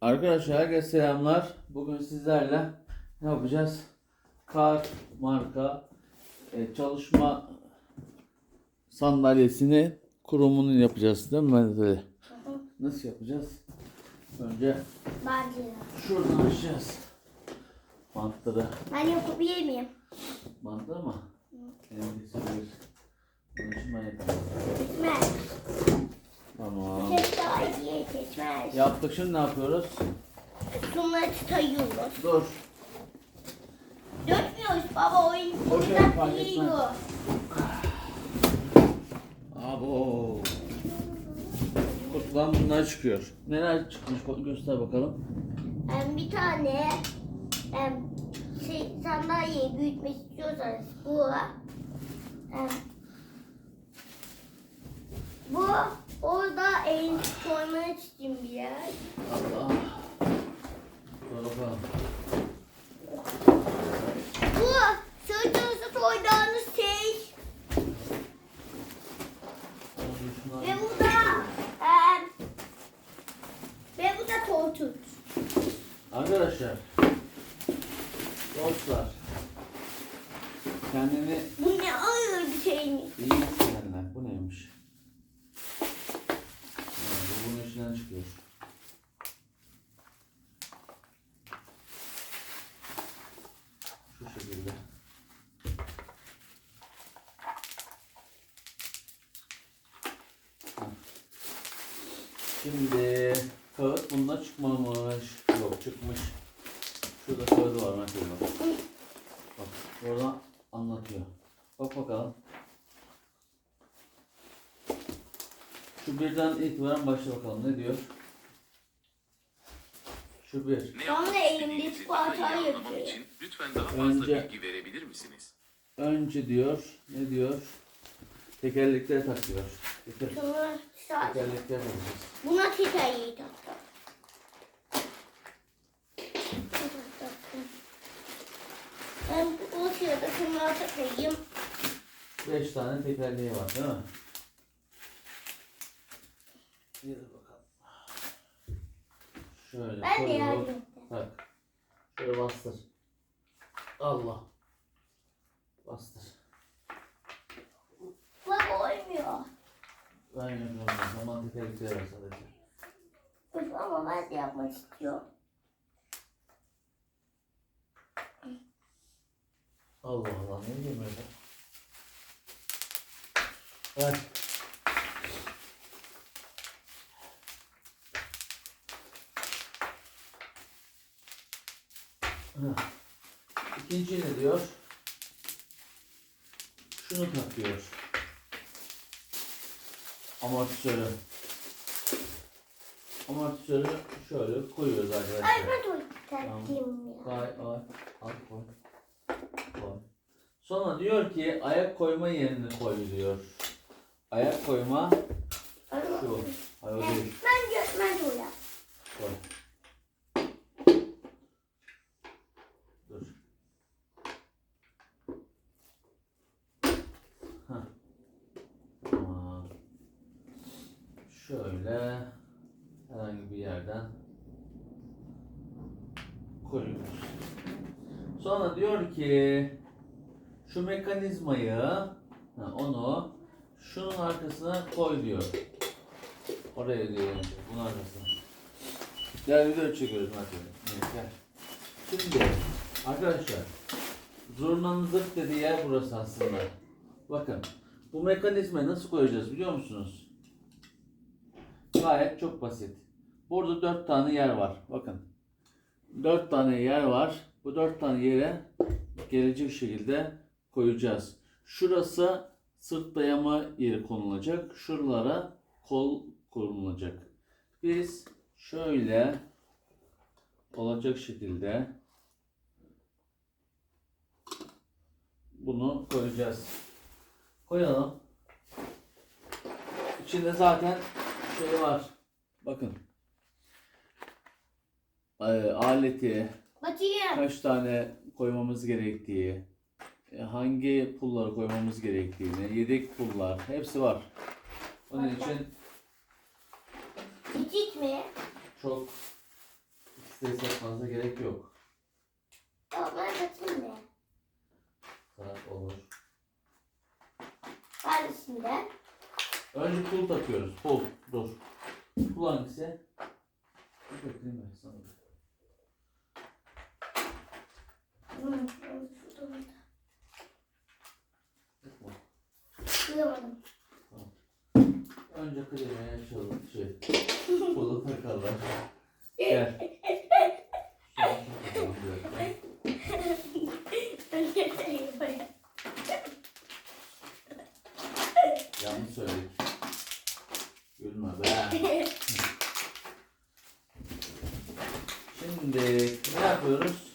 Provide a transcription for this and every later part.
Arkadaşlar herkese selamlar. Bugün sizlerle ne yapacağız? Kar marka e, çalışma sandalyesini kurumunu yapacağız değil mi Mehmet Ali? Nasıl yapacağız? Önce Bence. şuradan açacağız. Bantları. Ben yapabilir miyim? Bantları mı? Elimdeki bir. Bunun için ben yapayım. Geçmez. Tamam. Daha iyi geçmez. Yaptık şimdi ne yapıyoruz? Bunları tutayıyoruz. Dur. Dökmüyoruz baba oyun. Boş ver, fark etmez. Abo. Kutudan bunlar çıkıyor. Neler çıkmış göster bakalım. Em, bir tane em, şey, sandalyeyi büyütmek istiyorsanız bu em, bu orada elinizi koymanız için bir yer. Allah. Dur bakalım. Bu sırtınızı koyduğunuz şey Dur şunlar- ve bu da em, ve bu da tortut. Arkadaşlar. Dostlar. Kendini Bu ne ağır bir şeymiş. iyi hissedenler. Bu neymiş? Ha, bu bunun içinden çıkıyor. Şu şekilde. Ha. Şimdi kağıt bunda çıkmamış. Yok çıkmış. Şurada kağıdı var mesela. Bak orada anlatıyor. Bak bakalım. Şu birden itibaren başla bakalım ne diyor? Şu bir. Sonra yapmak elimde istediğinizi çikolata daha iyi anlamam yapıyor. için lütfen daha fazla Önce- bilgi verebilir misiniz? Önce diyor ne diyor? Tekerlekleri takıyor. Sonra saat. tekerlekler takacağız. Buna tekerleği taktım. Ben o sırada şunları takayım. Beş tane tekerleği var değil mi? Yürü bakalım. Şöyle Ben de yardım ettim. Tak. Şöyle bastır. Allah. Bastır. Bak olmuyor. Yapıyorum. o Zaman tekerlekleri var sadece. Üf, Ama ben de yapmak istiyorum. Allah Allah ne diyeyim öyle? Heh. İkinci ne diyor? Şunu tak diyor. Amortisörü. Amortisörü şöyle koyuyoruz Ay arkadaşlar. ben de takayım ya. Ay ay al koy. Koy. Sonra diyor ki ayak koyma yerini koy diyor. Ayak koyma Ay, şu. Hayır o değil. ben de ben de öyle. Koy. Dur. Hah. Tamam. Şöyle herhangi bir yerden koyuyoruz. Sonra diyor ki şu mekanizmayı onu şunun arkasına koy diyor. Oraya diyor. Bunun arkasına. Gel video çekiyoruz Mert'e. Evet, gel. Şimdi arkadaşlar zurnanın zırt dediği yer burası aslında. Bakın bu mekanizmayı nasıl koyacağız biliyor musunuz? Gayet çok basit. Burada dört tane yer var. Bakın. Dört tane yer var. Bu dört tane yere gelecek şekilde koyacağız. Şurası sırt dayama yeri konulacak. Şuralara kol konulacak. Biz şöyle olacak şekilde bunu koyacağız. Koyalım. İçinde zaten şey var. Bakın. Ee, aleti, Bakayım. kaç tane koymamız gerektiği, e, hangi pulları koymamız gerektiğini, yedek pullar hepsi var. Onun için Git mi? çok stres yapmanıza gerek yok. Tamam ben bakayım be. Saat olur. Var içinde. Önce pul takıyoruz. Pul. Dur. Pul hangisi? Dur bakayım ben sana. Hmm, şurada burada. Takma. Duyamadım. Önce klimaya çalın. Şey. Pulu takarlar. Gel. Yanlış söyledik. Gülme be. Şimdi ne yapıyoruz?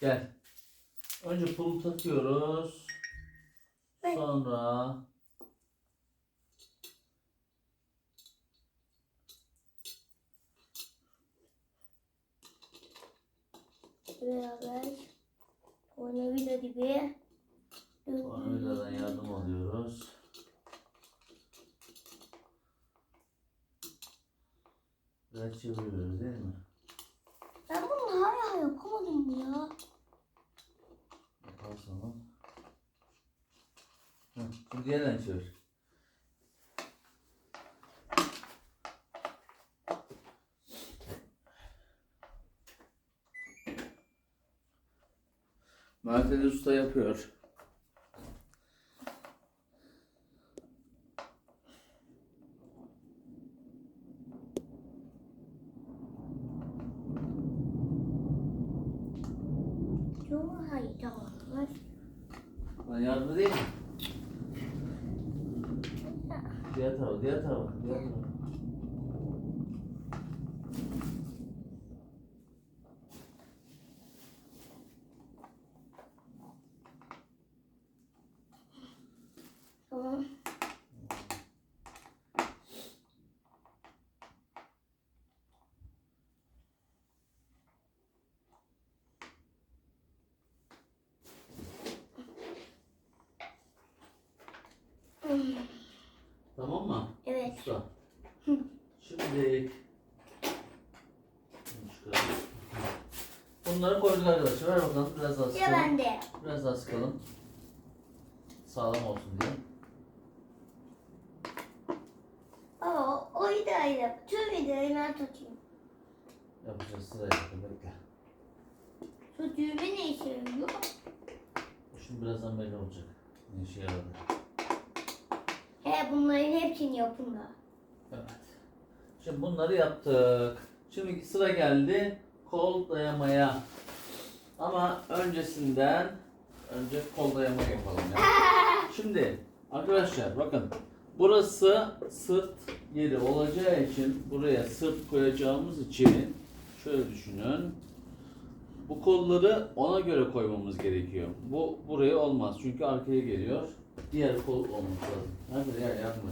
Gel. Önce pulu takıyoruz. Sonra Beraber tornavida gibi. tornavidadan yardım alıyoruz. Biraz çeviriyoruz değil mi? Ben bunu hala yapamadım ya. Yaparsan. Hı, şimdi yerden çevir. Merteli Usta yapıyor. Yok hayır tamam. Ben yardım edeyim mi? Diğer tarafa, diğer tarafa, diğer tarafa. Tamam. Hmm, Tamam mı? Usta. Şimdi. Bunları koyduk arkadaşlar. Ver bakalım biraz daha Ya sıkalım. ben de. Biraz daha sıkalım. Sağlam olsun diye. Baba o, o videoyu tüm videoyu ben tutayım. Yapacağız sırayla. Bekle. Şu düğme ne işe yarıyor? Şimdi birazdan belli olacak. Ne işe yaradı. He bunların hepsini yapın da. Evet. Şimdi bunları yaptık. Şimdi sıra geldi kol dayamaya. Ama öncesinden önce kol dayamayı yapalım ya. Şimdi arkadaşlar bakın burası sırt yeri olacağı için buraya sırt koyacağımız için şöyle düşünün. Bu kolları ona göre koymamız gerekiyor. Bu buraya olmaz çünkü arkaya geliyor. Diğer kol olması lazım. Hadi ya yapma.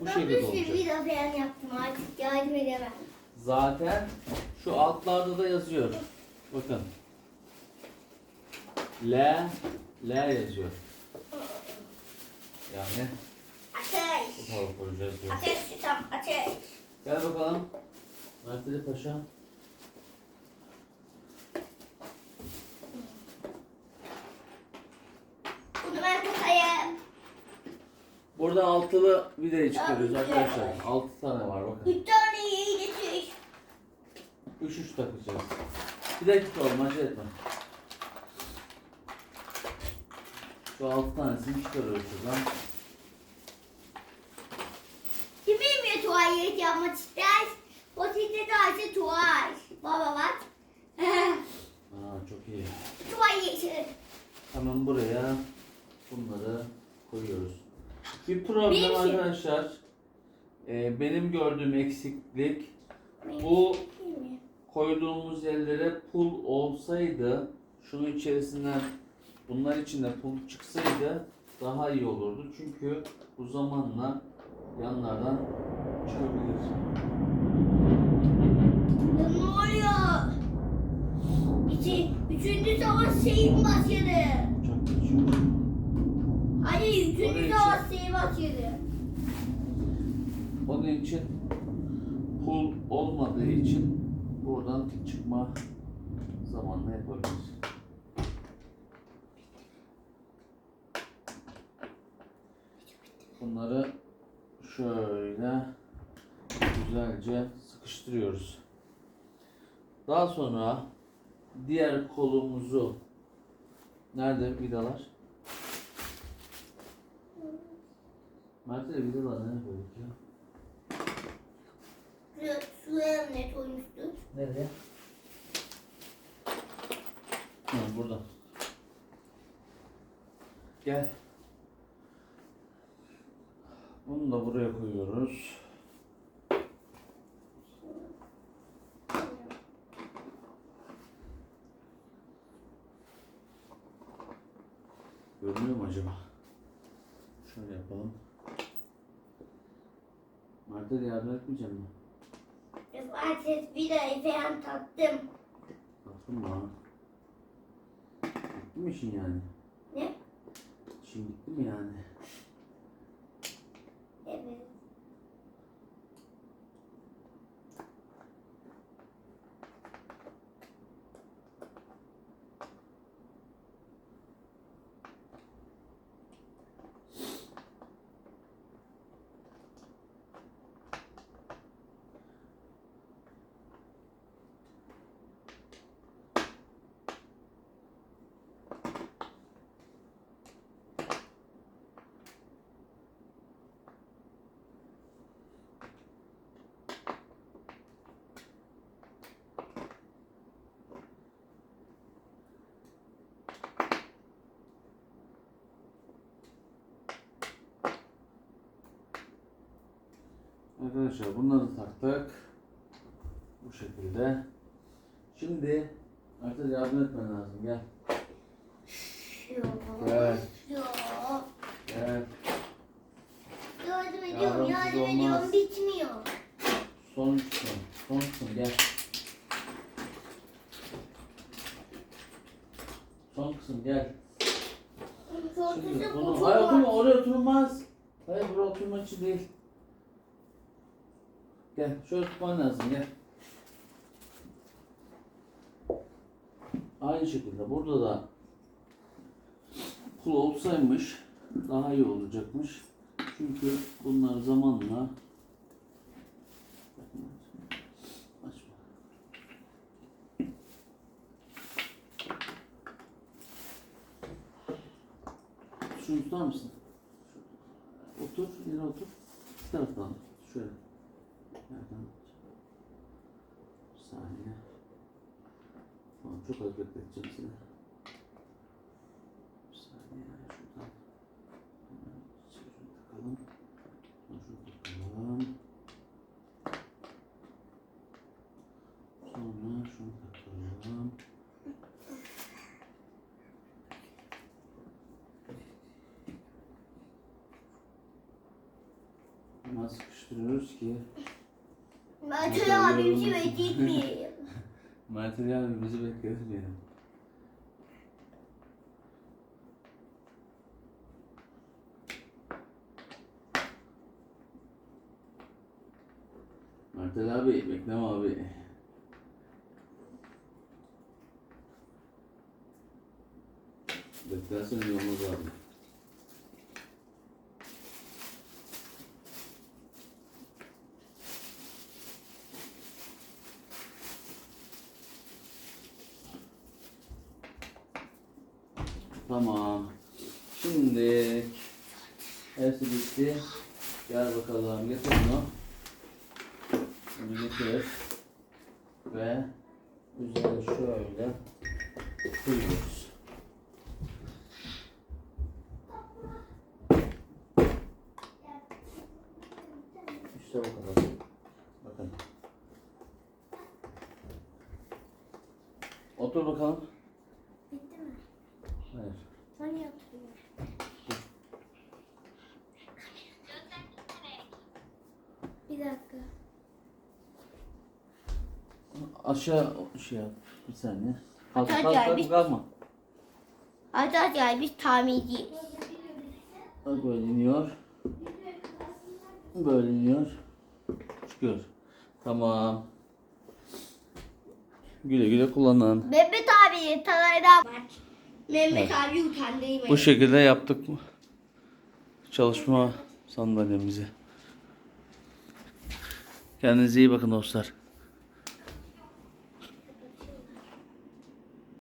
Bu ben şekilde bir sürü olacak. video falan yaptım artık yardım edemem. Zaten şu altlarda da yazıyor. Bakın. L L yazıyor. Yani Ateş. bu tarafa koyacağız diyor. Ateş tutam ateş. Gel bakalım. Merteli Paşa. Bunu ben tutayım. Burada altılı vidayı çıkarıyoruz arkadaşlar. Altı tane var bakın. Bir tane iyi getir. Üç üç takacağız. Bir dakika oğlum acele etme. Şu altı tanesini çıkarıyoruz şuradan. Kim bilmiyor tuvalet yapmak ister? Sizde de tuvalet. Baba bak. Aa çok iyi. Tuvalet. Hemen buraya bunları koyuyoruz. Bir problem Bir şey- arkadaşlar. e, benim gördüğüm eksiklik bu koyduğumuz yerlere pul olsaydı şunun içerisinden bunlar içinde pul çıksaydı daha iyi olurdu. Çünkü bu zamanla yanlardan çıkabilir. Ne oluyor? İki, üçüncü savaş şeyim başladı. Uçak geçiyor. İçin- savaş şeyi başladı. Onun için pul olmadığı için buradan çıkma zamanla yapabiliriz. Bunları şöyle güzelce sıkıştırıyoruz. Daha sonra diğer kolumuzu nerede vidalar? Mert'e vidalar nereye koyduk ya? Şu, şuraya ne koymuştun? Nereye? Ha, burada. Gel. Bunu da buraya koyuyoruz. Görünüyor mu acaba? Şöyle yapalım. Mert'e de yardım etmeyecek mi? Cumartesi bir ay falan tattım. Baktın mı? Bitti mi işin yani? Ne? İşin bitti mi yani? Evet. Arkadaşlar bunları taktık. Bu şekilde. Şimdi artık yardım etmen lazım. Gel. Şu. Evet. Şu. Gel. Yardım ediyorum, Yardımsız yardım olmaz. ediyorum. Bitmiyor. Son kısım. Son kısım gel. Son kısım gel. Şimdi Sonsuza bunu... bu Hayır oturma oraya oturmaz. Hayır buraya oturmak için değil. Gel şöyle tutman lazım gel. Aynı şekilde burada da kul olsaymış daha iyi olacakmış. Çünkü bunlar zamanla. Şunu tutar mısın? Otur, yere otur. Bir taraftan. Şöyle. Nereden? Bir saniye. Tamam, çok az bekleteceğim seni. Bir saniye. Şuradan. Şunu takalım. Şunu takalım. Sonra şunu takalım. Hemen sıkıştırıyoruz ki Mertel abim şimdi gitmeyeyim. materyal bizi bekletmeyelim. Mertel abi, bekleme abi. Beklersen olmaz abi. Tamam. Şimdi hepsi bitti. Gel bakalım getir bunu. Bunu getir. Ve üzerine şöyle koyuyoruz. İşte bu kadar. Bakın. Otur bakalım. Bitti mi? Hayır. Hani yatırıyor? Bir dakika. Aşağı şey yap. Bir saniye. Kalk Hadi kalk gel, kalk kalkma. Arkadaşlar biz tamirciyiz. Bak böyle iniyor. Böyle iniyor. Çıkıyor. Tamam. Güle güle kullanın. Mehmet abi taraydan bak. Mehmet abi utandırmayın. Bu şekilde yaptık mı? Çalışma sandalyemizi. Kendinize iyi bakın dostlar.